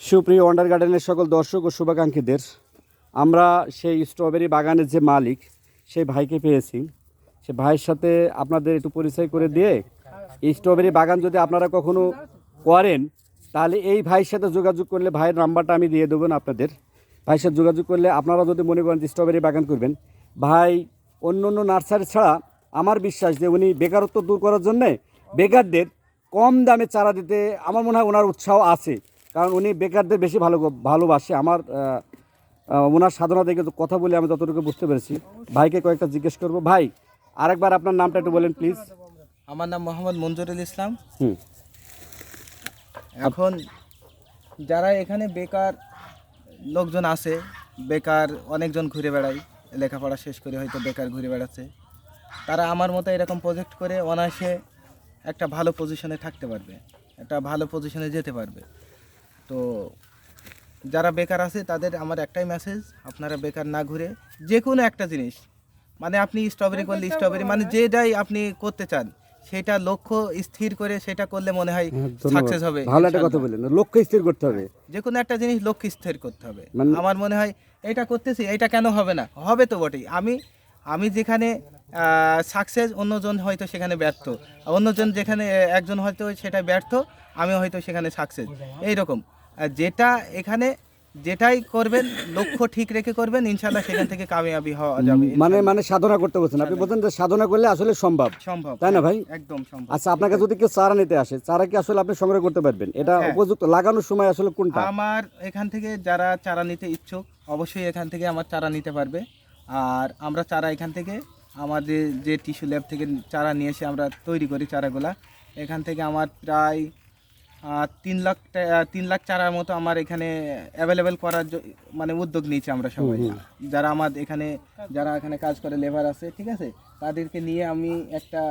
সুপ্রিয় ওয়ান্ডার গার্ডেনের সকল দর্শক ও শুভাকাঙ্ক্ষীদের, আমরা সেই স্ট্রবেরি বাগানের যে মালিক, সেই ভাইকে পেয়েছি। সে ভাইয়ের সাথে আপনাদের একটু পরিচয় করে দিয়ে, এই স্ট্রবেরি বাগান যদি আপনারা কখনো করেন, তাহলে এই ভাইয়ের সাথে যোগাযোগ করলে ভাইয়ের নাম্বারটা আমি দিয়ে দেবেন আপনাদের। ভাইয়ের সাথে যোগাযোগ করলে আপনারা যদি মনে করেন যে স্ট্রবেরি বাগান করবেন, ভাই অন্য অন্য নার্সারি ছাড়া আমার বিশ্বাস যে উনি বেকারত্ব দূর করার জন্যে বেকারদের কম দামে চারা দিতে আমার মনে হয় ওনার উৎসাহ আছে। কারণ উনি বেকারদের বেশি ভালো ভালোবাসে। আমার ওনার সাধনা দেখে কথা বলে আমি যতটুকু বুঝতে পেরেছি। ভাইকে কয়েকটা জিজ্ঞেস করব। ভাই আরেকবার আপনার নামটা একটু বলেন প্লিজ আমার নাম মোহাম্মদ মঞ্জুরুল ইসলাম। এখন যারা এখানে বেকার লোকজন আছে বেকার অনেকজন ঘুরে বেড়ায়। লেখাপড়া শেষ করে হয়তো বেকার ঘুরে বেড়াচ্ছে। তারা আমার মতো এরকম প্রজেক্ট করে অনায়াসে একটা ভালো পজিশনে থাকতে পারবে। একটা ভালো পজিশনে যেতে পারবে। তো যারা বেকার আছে তাদের আমার একটাই মেসেজ আপনারা বেকার না ঘুরে যে কোনো একটা জিনিস মানে আপনি স্ট্রবেরি করলে স্ট্রবেরি মানে যেটাই আপনি করতে চান সেটা লক্ষ্য স্থির করে সেটা করলে মনে হয় হ্যাঁ, সাকসেস হবে ভালো একটা কথা। বললেন লক্ষ্য স্থির করতে হবে। যে কোনো একটা জিনিস লক্ষ্য স্থির করতে হবে। মানে- আমার মনে হয় এটা করতেছি এটা কেন হবে না? হবে তো বটেই। আমি আমি যেখানে সাকসেস অন্যজন হয়তো সেখানে ব্যর্থ। অন্যজন যেখানে একজন হয়তো সেটা ব্যর্থ আমি হয়তো সেখানে সাকসেস এইরকম। যেটা এখানে যেটাই করবেন লক্ষ্য ঠিক রেখে করবেন ইনশাল্লাহ সেখান থেকে কামিয়াবি হওয়া যাবে। মানে মানে সাধনা করতে বলছেন। আপনি বলছেন যে সাধনা করলে আসলে সম্ভব। সম্ভব। তাই না ভাই? একদম সম্ভব। আচ্ছা আপনাকে যদি কেউ চারা নিতে আসে চারা কি আসলে আপনি সংগ্রহ করতে পারবেন? এটা হ্যাঁ। উপযুক্ত লাগানোর সময় আসলে কোনটা? আমার এখান থেকে যারা চারা নিতে ইচ্ছুক অবশ্যই এখান থেকে আমার চারা নিতে পারবে। আর আমরা চারা এখান থেকে আমাদের যে টিস্যু ল্যাব থেকে চারা নিয়ে এসে আমরা তৈরি করি চারাগুলা এখান থেকে আমার প্রায় তিন লাখ তিন লাখ চারার মতো আমার এখানে অ্যাভেলেবেল করার মানে উদ্যোগ নিয়েছি আমরা সবাই। যারা আমার এখানে যারা এখানে কাজ করে লেবার আছে ঠিক আছে? তাদেরকে নিয়ে আমি একটা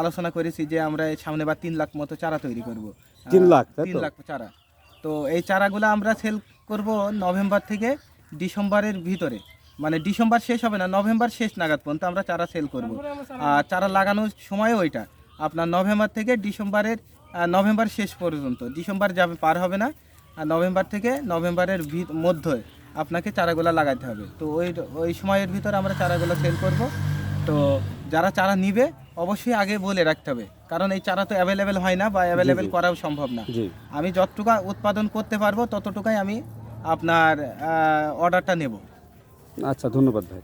আলোচনা করেছি যে আমরা সামনে বা তিন লাখ মতো চারা তৈরি করব। তিন লাখ, তিন লাখ চারা। তো এই চারাগুলো আমরা সেল করব নভেম্বর থেকে ডিসেম্বরের ভিতরে। মানে ডিসেম্বর শেষ হবে না নভেম্বর শেষ নাগাদ পর্যন্ত আমরা চারা সেল করব। আর চারা লাগানোর সময় ওইটা। আপনার নভেম্বর থেকে ডিসেম্বরের নভেম্বর শেষ পর্যন্ত। ডিসেম্বর যাবে পার হবে না। আর নভেম্বর থেকে নভেম্বরের মধ্যে আপনাকে চারাগুলো লাগাতে হবে। তো ওই ওই সময়ের ভিতর আমরা চারাগুলো সেল করব। তো যারা চারা নিবে অবশ্যই আগে বলে রাখতে হবে। কারণ এই চারা তো অ্যাভেলেবেল হয় না বা অ্যাভেলেবেল করাও সম্ভব না। আমি যতটুকু উৎপাদন করতে পারব ততটুকুই আমি আপনার অর্ডারটা নেব। আচ্ছা ধন্যবাদ ভাই।